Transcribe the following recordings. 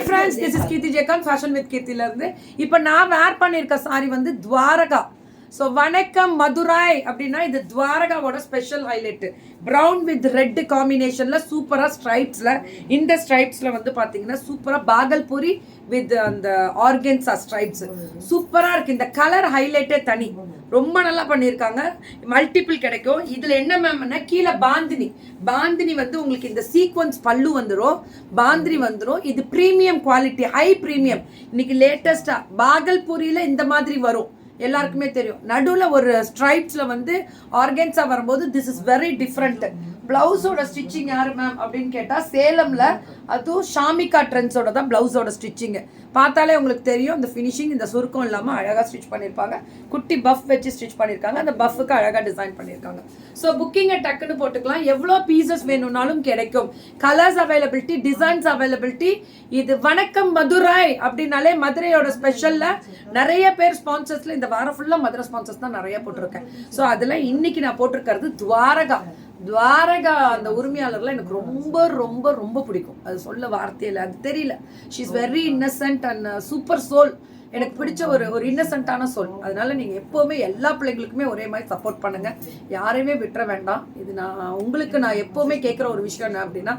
Hi friends this is Keerthi Jegan fashion with கீர்த்தில இருந்து இப்போ நான் வேர் பண்ணியிருக்க சாரி வந்து துவாரகா ஸோ வணக்கம் மதுராய் அப்படின்னா இது துவாரகாவோட special highlight brown with red காம்பினேஷனில் சூப்பராக ஸ்ட்ரைப்ஸில் இந்த ஸ்ட்ரைப்ஸில் வந்து பார்த்தீங்கன்னா சூப்பராக பாகல்பூரி வித் அந்த ஆர்கன்ஸா ஸ்ட்ரைப்ஸ் சூப்பராக இருக்குது இந்த கலர் ஹைலைட்டே தனி. ரொம்ப நல்லா பண்ணியிருக்காங்க மல்டிபிள் கிடைக்கும். இதில் என்ன மேம்னா கீழே பாந்தினி. பாந்தினி வந்து உங்களுக்கு இந்த சீக்வன்ஸ் பல்லு வந்துடும் பாந்தினி வந்துடும் இது ப்ரீமியம் குவாலிட்டி ஹை ப்ரீமியம் இன்னைக்கு லேட்டஸ்ட்டாக பாகல்பூரியில் இந்த மாதிரி வரும். எல்லாருக்குமே தெரியும். நடுவில் ஒரு ஸ்ட்ரைப்ஸில் வந்து ஆர்கன்ஸாக வரும்போது திஸ் இஸ் வெரி டிஃப்ரெண்ட் பிளவுஸோட ஸ்டிச்சிங் யார் மேம் அப்படின்னு கேட்டால் சேலமில் அதுவும் ஷாமிகா ட்ரெண்ட்ஸோட தான் பிளவுஸோட ஸ்டிச்சிங்கு பார்த்தாலே உங்களுக்கு தெரியும் இந்த ஃபினிஷிங் இந்த சுருக்கம் இல்லாமல் அழகாக ஸ்டிச் பண்ணியிருப்பாங்க குட்டி பஃப் வச்சு ஸ்டிச் பண்ணியிருக்காங்க அந்த பஃபுக்கு அழகாக டிசைன் பண்ணியிருக்காங்க ஸோ புக்கிங்கை டக்குன்னு போட்டுக்கலாம். எவ்வளோ பீசஸ் வேணும்னாலும் கிடைக்கும். கலர்ஸ் அவைலபிலிட்டி டிசைன்ஸ் அவைலபிலிட்டி இது வணக்கம் மதுரை அப்படின்னாலே மதுரையோட ஸ்பெஷலில் நிறைய பேர் ஸ்பான்சர்ஸில் இந்த வாரம் ஃபுல்லாக மதுரை ஸ்பான்சர்ஸ் தான் நிறைய போட்டிருக்கேன். ஸோ அதில் இன்னைக்கு நான் போட்டிருக்கிறது துவாரகா. துவாரகா அந்த உரிமையாளர்லாம் எனக்கு ரொம்ப ரொம்ப ரொம்ப பிடிக்கும். அது சொல்ல வார்த்தையில் அது தெரியல. She is very innocent and super soul எனக்கு பிடிச்ச ஒரு ஒரு இன்னசென்ட்டான சொல். அதனால நீங்கள் எப்போவுமே எல்லா பிள்ளைங்களுக்குமே ஒரே மாதிரி சப்போர்ட் பண்ணுங்க. யாரையுமே விட்டுற வேண்டாம். இது நான் உங்களுக்கு நான் எப்போவுமே கேட்குற ஒரு விஷயம் என்ன அப்படின்னா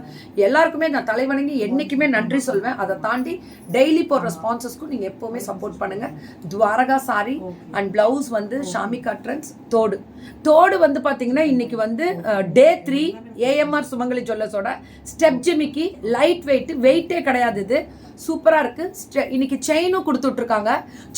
எல்லாருக்குமே நான் தலைவணங்கி என்றைக்குமே நன்றி சொல்வேன். அதை தாண்டி டெய்லி போடுற ஸ்பான்சர்ஸ்க்கும் நீங்கள் எப்போவுமே சப்போர்ட் பண்ணுங்க. துவாரகா சாரி அண்ட் பிளவுஸ் வந்து ஷாமிகா ட்ரெண்ட்ஸ் தோடு. தோடு வந்து பார்த்தீங்கன்னா இன்னைக்கு வந்து டே த்ரீ ஏஎம்ஆர் சுமங்கலி ஜுவல்லர்ஸோட ஸ்டெப் ஜிமிக்கு லைட் வெயிட் வெயிட்டே கிடையாது இது. சூப்பராக இருக்குது இன்னைக்கு செயினும் கொடுத்துட்ருக்காங்க.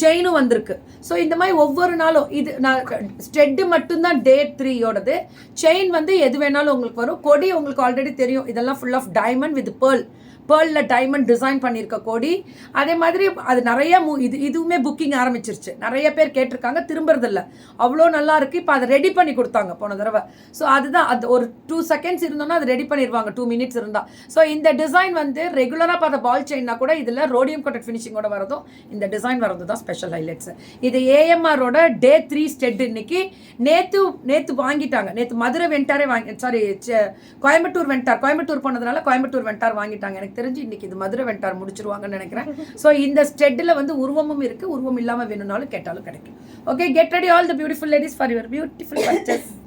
செயினும் வந்திருக்கு. ஸோ இந்த மாதிரி ஒவ்வொரு நாளும் இது நான் ஸ்டெட்டு மட்டும்தான் டே த்ரீயோடது செயின் வந்து எது வேணாலும் உங்களுக்கு வரும். கொடி உங்களுக்கு ஆல்ரெடி தெரியும். இதெல்லாம் full of diamond with pearl பேர்லில் diamond design பண்ணியிருக்க கொடி. அதே மாதிரி அது நிறைய மூ இது இதுவுமே புக்கிங் ஆரம்பிச்சிருச்சு. நிறைய பேர் கேட்டிருக்காங்க. திரும்புறதில்ல. அவ்வளோ நல்லா இருக்குது இப்போ அதை ரெடி பண்ணி கொடுத்தாங்க போன தடவை. ஸோ அதுதான். அது ஒரு டூ செகண்ட்ஸ் இருந்தோன்னா அது ரெடி பண்ணிடுவாங்க டூ மினிட்ஸ் இருந்தால் ஸோ இந்த டிசைன் வந்து ரெகுலராக பார்த்த பால் செயின்னா கூட இதில் ரோடியம் கோட்டட் ஃபினிஷிங்கோட வரதும் இந்த டிசைன் வரது தான் ஸ்பெஷல் ஹைலைட்ஸ் இது ஏஎம்ஆரோட டே த்ரீ ஸ்டெட் இன்னைக்கு. நேற்று நேற்று வாங்கிட்டாங்க. நேற்று மதுரை வெண்டாரே வாங்கி சாரி கோயம்புத்தூர் வெண்டார் கோயம்புத்தூர் போனதுனால கோயம்புத்தூர் வெண்டார் வாங்கிட்டாங்க. எனக்கு தெரிஞ்சு இன்னைக்கு இது மதுரை வெண்டார் முடிச்சிருவாங்கன்னு நினைக்கிறேன். ஸோ இந்த ஸ்டெட்டில் வந்து உருவமும் இருக்குது உருவம் இல்லாமல் வேணும்னாலும் கேட்டாலும் கிடைக்கும். Okay get ready all the beautiful ladies for your beautiful purchase